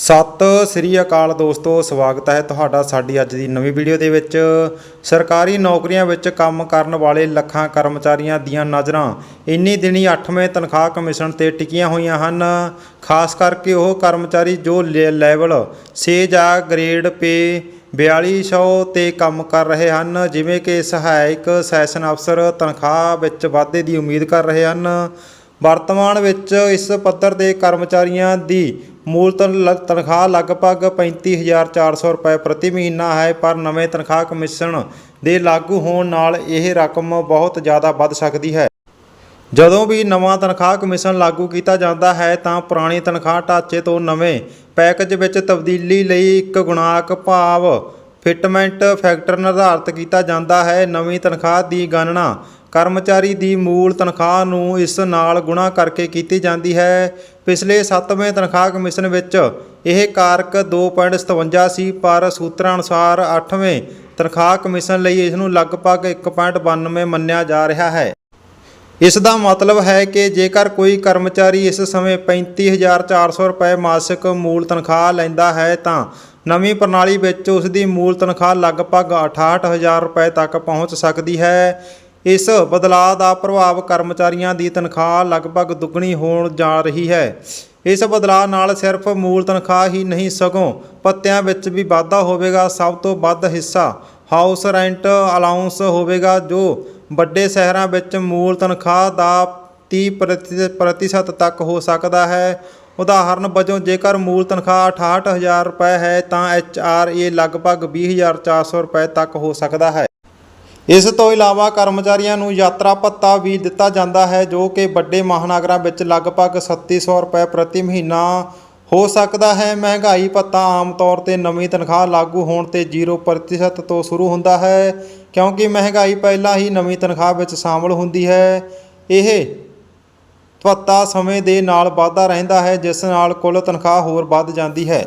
ਸਤਿ ਸ੍ਰੀ ਅਕਾਲ ਦੋਸਤੋ, ਸਵਾਗਤ ਹੈ ਤੁਹਾਡਾ ਸਾਡੀ ਅੱਜ ਦੀ ਨਵੀਂ ਵੀਡੀਓ ਦੇ ਵਿੱਚ। ਸਰਕਾਰੀ ਨੌਕਰੀਆਂ ਵਿੱਚ ਕੰਮ ਕਰਨ ਵਾਲੇ ਲੱਖਾਂ ਕਰਮਚਾਰੀਆਂ ਦੀਆਂ ਨਜ਼ਰਾਂ। ਇੰਨੀ ਦਿਨੀ 8ਵੇਂ ਤਨਖਾਹ ਕਮਿਸ਼ਨ ਤੇ ਟਿਕੀਆਂ ਹੋਈਆਂ ਹਨ। ਖਾਸ ਕਰਕੇ ਉਹ ਕਰਮਚਾਰੀ ਜੋ ਲੈ- ਲੈਵਲ 6 ਜਾਂ ਗ੍ਰੇਡ ਪੇ 4200 ਤੇ ਕੰਮ ਕਰ ਰਹੇ ਹਨ। ਜਿਵੇਂ ਕਿ ਸਹਾਇਕ ਸੈਸ਼ਨ ਅਫਸਰ ਤਨਖਾਹ ਵਿੱਚ ਵਾਧੇ ਦੀ ਉਮੀਦ ਕਰ ਰਹੇ ਹਨ। ਵਰਤਮਾਨ ਵਿੱਚ ਇਸ ਪੱਧਰ ਦੇ ਕਰਮਚਾਰੀਆਂ ਦੀ ਮੂਲ ਤਨ- ਲ- ਤਨਖਾਹ ਲਗਭਗ 35400 ਰੁਪਏ ਪ੍ਰਤੀ ਮਹੀਨਾ ਹੈ, ਪਰ ਨਵੇਂ ਤਨਖਾਹ ਕਮਿਸ਼ਨ ਦੇ ਲਾਗੂ ਹੋਣ ਨਾਲ ਇਹ ਰਕਮ ਬਹੁਤ ਜ਼ਿਆਦਾ ਵੱਧ ਸਕਦੀ ਹੈ। ਜਦੋਂ ਵੀ ਨਵਾਂ ਤਨਖਾਹ ਕਮਿਸ਼ਨ ਲਾਗੂ ਕੀਤਾ ਜਾਂਦਾ ਹੈ, ਤਾਂ ਪੁਰਾਣੀ ਤਨਖਾਹ ਢਾਂਚੇ ਤੋਂ ਨਵੇਂ ਪੈਕੇਜ ਵਿੱਚ ਤਬਦੀਲੀ ਲਈ ਇੱਕ ਗੁਣਾਕ ਭਾਵ ਫਿਟਮੈਂਟ ਫੈਕਟਰ ਨਿਰਧਾਰਤ ਕੀਤਾ ਜਾਂਦਾ ਹੈ। ਨਵੀਂ ਤਨਖਾਹ ਦੀ ਗਣਨਾ ਕਰਮਚਾਰੀ ਦੀ ਮੂਲ ਤਨਖਾਹ ਨੂੰ ਇਸ ਨਾਲ ਗੁਣਾ ਕਰਕੇ ਕੀਤੀ ਜਾਂਦੀ ਹੈ। ਪਿਛਲੇ 7ਵੇਂ ਤਨਖਾਹ ਕਮਿਸ਼ਨ ਵਿੱਚ ਇਹ ਕਾਰਕ 2.57 ਸੀ, ਪਰ ਸੂਤਰਾਂ ਅਨੁਸਾਰ 8ਵੇਂ ਤਨਖਾਹ ਕਮਿਸ਼ਨ ਲਈ ਇਸ ਨੂੰ ਲਗਭਗ 1.92 ਮੰਨਿਆ ਜਾ ਰਿਹਾ ਹੈ। ਇਸ ਦਾ ਮਤਲਬ ਹੈ ਕਿ ਜੇਕਰ ਕੋਈ ਕਰਮਚਾਰੀ ਇਸ ਸਮੇਂ 35400 ਰੁਪਏ ਮਾਸਿਕ ਮੂਲ ਤਨਖਾਹ ਲੈਂਦਾ ਹੈ, ਤਾਂ ਨਵੀਂ ਪ੍ਰਣਾਲੀ ਵਿੱਚ ਉਸ ਦੀ ਮੂਲ ਤਨਖਾਹ ਲਗਭਗ 68000 ਰੁਪਏ ਤੱਕ ਪਹੁੰਚ ਸਕਦੀ ਹੈ। ਇਸ ਬਦਲਾਅ ਦਾ ਪ੍ਰਭਾਵ ਕਰਮਚਾਰੀਆਂ ਦੀ ਤਨਖਾਹ ਲਗਭਗ ਦੁੱਗਣੀ ਹੋਣ ਜਾ ਰਹੀ ਹੈ। ਇਸ ਬਦਲਾਅ ਨਾਲ ਸਿਰਫ ਮੂਲ ਤਨਖਾਹ ਹੀ ਨਹੀਂ, ਸਗੋਂ ਪੱਤਿਆਂ ਵਿੱਚ ਵੀ ਵਾਧਾ ਹੋਵੇਗਾ। ਸਭ ਤੋਂ ਵੱਧ ਹਿੱਸਾ ਹਾਊਸ ਰੈਂਟ ਅਲਾਉਂਸ ਹੋਵੇਗਾ, ਜੋ ਵੱਡੇ ਸ਼ਹਿਰਾਂ ਵਿੱਚ ਮੂਲ ਤਨਖਾਹ ਦਾ 30 ਪ੍ਰਤੀ- ਪ੍ਰਤੀਸ਼ਤ ਤੱਕ ਹੋ ਸਕਦਾ ਹੈ। ਉਦਾਹਰਨ ਵਜੋਂ, ਜੇਕਰ ਮੂਲ ਤਨਖਾਹ 68000 ਰੁਪਏ ਹੈ, ਤਾਂ ਐਚ ਆਰ ਏ ਲਗਭਗ 20400 ਰੁਪਏ ਤੱਕ ਹੋ ਸਕਦਾ ਹੈ। ਇਸ ਤੋਂ ਇਲਾਵਾ ਕਰਮਚਾਰੀਆਂ ਨੂੰ ਯਾਤਰਾ ਭੱਤਾ ਵੀ ਦਿੱਤਾ ਜਾਂਦਾ ਹੈ, ਜੋ ਕਿ ਵੱਡੇ ਮਹਾਨਗਰਾਂ ਵਿੱਚ ਲਗਭਗ 3700 ਰੁਪਏ ਪ੍ਰਤੀ ਮਹੀਨਾ ਹੋ ਸਕਦਾ ਹੈ। ਮਹਿੰਗਾਈ ਭੱਤਾ ਆਮ ਤੌਰ ਤੇ ਨਵੀਂ ਤਨਖਾਹ ਲਾਗੂ ਹੋਣ ਤੇ 0% ਤੋਂ ਸ਼ੁਰੂ ਹੁੰਦਾ ਹੈ, ਕਿਉਂਕਿ ਮਹਿੰਗਾਈ ਪਹਿਲਾਂ ਹੀ ਨਵੀਂ ਤਨਖਾਹ ਵਿੱਚ ਸ਼ਾਮਲ ਹੁੰਦੀ ਹੈ। ਇਹ ਭੱਤਾ ਸਮੇਂ ਦੇ ਨਾਲ ਵਾਧਾ ਰਹਿੰਦਾ ਹੈ, ਜਿਸ ਨਾਲ ਕੁੱਲ ਤਨਖਾਹ ਹੋਰ ਵੱਧ ਜਾਂਦੀ ਹੈ।